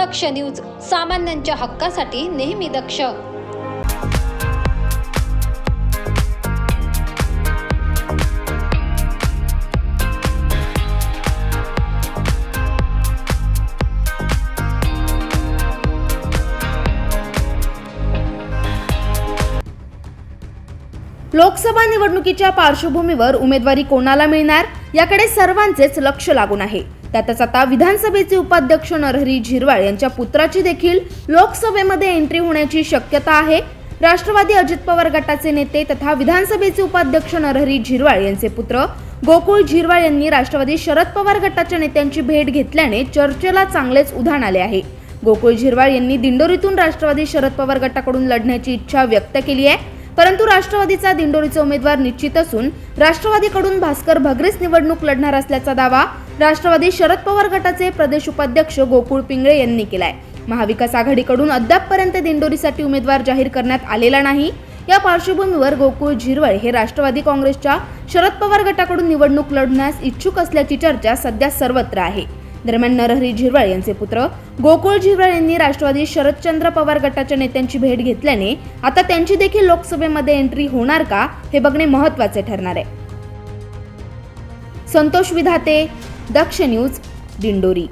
दक्ष news सामान्यांच्या हक्कासाठी नेहमी दक्ष. लोकसभा निवडणुकीच्या पार्श्वभूमीवर उमेदवारी कोणाला मिळणार? याकडे सर्वांचेच लक्ष लागून आहे. त्यातच आता विधानसभेचे उपाध्यक्ष नरहरी झिरवाळ यांच्या पुत्राची देखील लोकसभेमध्ये एंट्री होण्याची शक्यता आहे. राष्ट्रवादी अजित पवार गटाचे नेते तथा विधानसभेचे उपाध्यक्ष नरहरी झिरवाळ यांचे पुत्र गोकुळ झिरवाळ यांनी राष्ट्रवादी शरद पवार गटाच्या नेत्यांची भेट घेतल्याने चर्चेला चांगलेच उधाण आले आहे. गोकुळ झिरवाळ यांनी दिंडोरीतून राष्ट्रवादी शरद पवार गटाकडून लढण्याची इच्छा व्यक्त केली आहे. परंतु राष्ट्रवादीचा दिंडोरीचा उमेदवार निश्चित असून राष्ट्रवादीकडून भास्कर भगरेच निवडणूक लढणार असल्याचा दावा राष्ट्रवादी शरद पवार गटाचे प्रदेश उपाध्यक्ष गोकुळ पिंगळे यांनी केलाय. महाविकास आघाडीकडून अद्यापपर्यंत दिंडोरीसाठी उमेदवार जाहीर करण्यात आलेला नाही. या पार्श्वभूमीवर गोकुळ झिरवळ हे राष्ट्रवादी काँग्रेसच्या शरद पवार गटाकडून निवडणूक लढण्यास इच्छुक असल्याची चर्चा सध्या सर्वत्र आहे. दरम्यान नरहरी झिरवाळ यांचे पुत्र गोकुळ झिरवाळ यांनी राष्ट्रवादी शरदचंद्र पवार गटाच्या नेत्यांची भेट घेतल्याने आता त्यांची देखील लोकसभेमध्ये एंट्री होणार का हे बघणे महत्त्वाचे ठरणार आहे. संतोष विधाते दक्ष न्यूज दिंडोरी